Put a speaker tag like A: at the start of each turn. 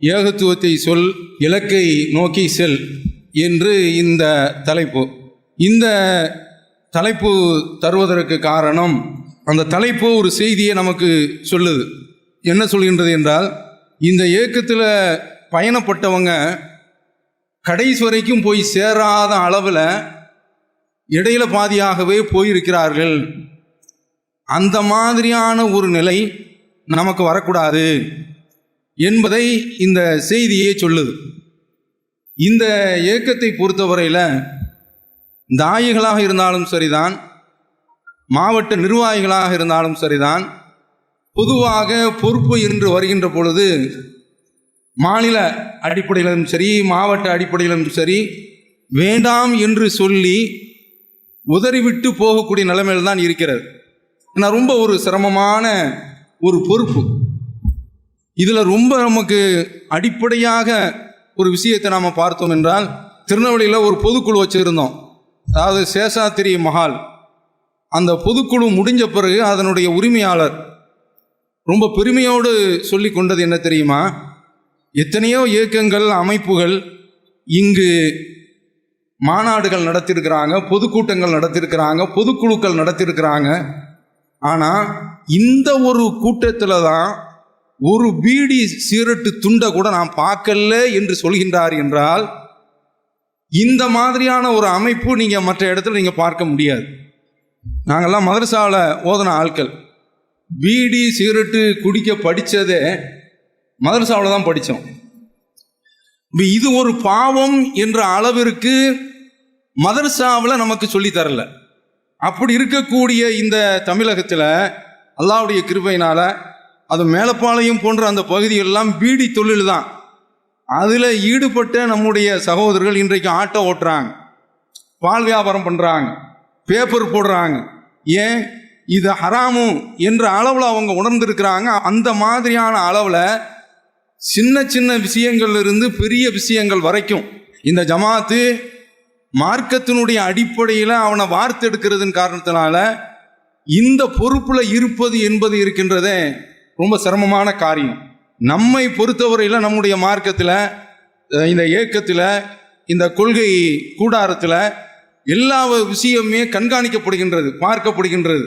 A: ஏகத்துவத்தை சொல் இலக்கை நோக்கி செல் என்று இந்த தலைப்பு. இந்த தலைப்பு தருவதற்கு காரணம் அந்த தலைப்பு ஒரு செய்தியை நமக்கு சொல்லுது. என்ன சொல்கின்றது என்றால் இந்த இயக்கத்தில் பயணப்பட்டவங்க கடைசி வரைக்கும் போய் சேராத அளவில் இடையில பாதியாகவே போயிருக்கிறார்கள். அந்த மாதிரியான ஒரு நிலை நமக்கு வரக்கூடாது. என்பதை இந்த செய்தியே சொல்லுது. இந்த இயக்கத்தை பொறுத்தவரையில் தாயிகளாக இருந்தாலும் சரிதான் மாவட்ட நிர்வாகிகளாக இருந்தாலும் சரிதான் பொதுவாக பொறுப்பு என்று வருகின்ற பொழுது மாநில அடிப்படையிலும் சரி மாவட்ட அடிப்படையிலும் சரி வேண்டாம் என்று சொல்லி உதறிவிட்டு போகக்கூடிய நிலைமையில் தான் இருக்கிறது. ஏன்னா ரொம்ப ஒரு சிரமமான ஒரு பொறுப்பு. இதில் ரொம்ப நமக்கு அடிப்படையாக ஒரு விஷயத்தை நாம் பார்த்தோம் என்றால் திருநெல்வேலியில் ஒரு பொதுக்குழு வச்சுருந்தோம். அதாவது சேஷாத்திரி மஹால். அந்த பொதுக்குழு முடிஞ்ச பிறகு அதனுடைய உரிமையாளர் ரொம்ப பெருமையோடு சொல்லி கொண்டது என்ன தெரியுமா? எத்தனையோ இயக்கங்கள் அமைப்புகள் இங்கு மாநாடுகள் நடத்தியிருக்கிறாங்க பொதுக்கூட்டங்கள் நடத்தியிருக்கிறாங்க பொதுக்குழுக்கள் நடத்தியிருக்கிறாங்க ஆனால் இந்த ஒரு கூட்டத்தில் தான் ஒரு பீடி சீரட்டு துண்டை கூட நான் பார்க்கல என்று சொல்கின்றார் என்றால் இந்த மாதிரியான ஒரு அமைப்பு நீங்கள் மற்ற இடத்துல நீங்கள் பார்க்க முடியாது. நாங்கள்லாம் மதரசாவில் ஓதன ஆட்கள். பீடி சிகரெட்டு குடிக்க படித்ததே மதரசாவில் தான் படித்தோம் இப்போ இது ஒரு பாவம் என்ற அளவிற்கு மதரசாவில் நமக்கு சொல்லி தரல. அப்படி இருக்கக்கூடிய இந்த தமிழகத்தில் அல்லாவுடைய கிருபையினால் அது மேலப்பாளையம் போன்ற அந்த பகுதிகளெல்லாம் பீடி தொழில் தான் அதில் ஈடுபட்ட நம்முடைய சகோதரர்கள் இன்றைக்கு ஆட்டோ ஓட்டுறாங்க. பால் வியாபாரம் பண்ணுறாங்க பேப்பர் போடுறாங்க. ஏன்? இது ஹராமு என்ற அளவில் அவங்க உணர்ந்திருக்கிறாங்க. அந்த மாதிரியான அளவில் சின்ன சின்ன விஷயங்கள்ல இருந்து பெரிய விஷயங்கள் வரைக்கும் இந்த ஜமாத்து மார்க்கத்தினுடைய அடிப்படையில் அவனை வார்த்தெடுக்கிறதன் காரணத்தினால இந்த பொறுப்பில் இருப்பது என்பது இருக்கின்றதே ரொம்ப சிரமமான காரியம். நம்மை பொறுத்தவரையில் நம்முடைய மார்க்கத்தில் இந்த இயக்கத்தில் இந்த கொள்கை கூடாரத்தில் எல்லா விஷயமே கண்காணிக்கப்படுகின்றது பார்க்கப்படுகின்றது.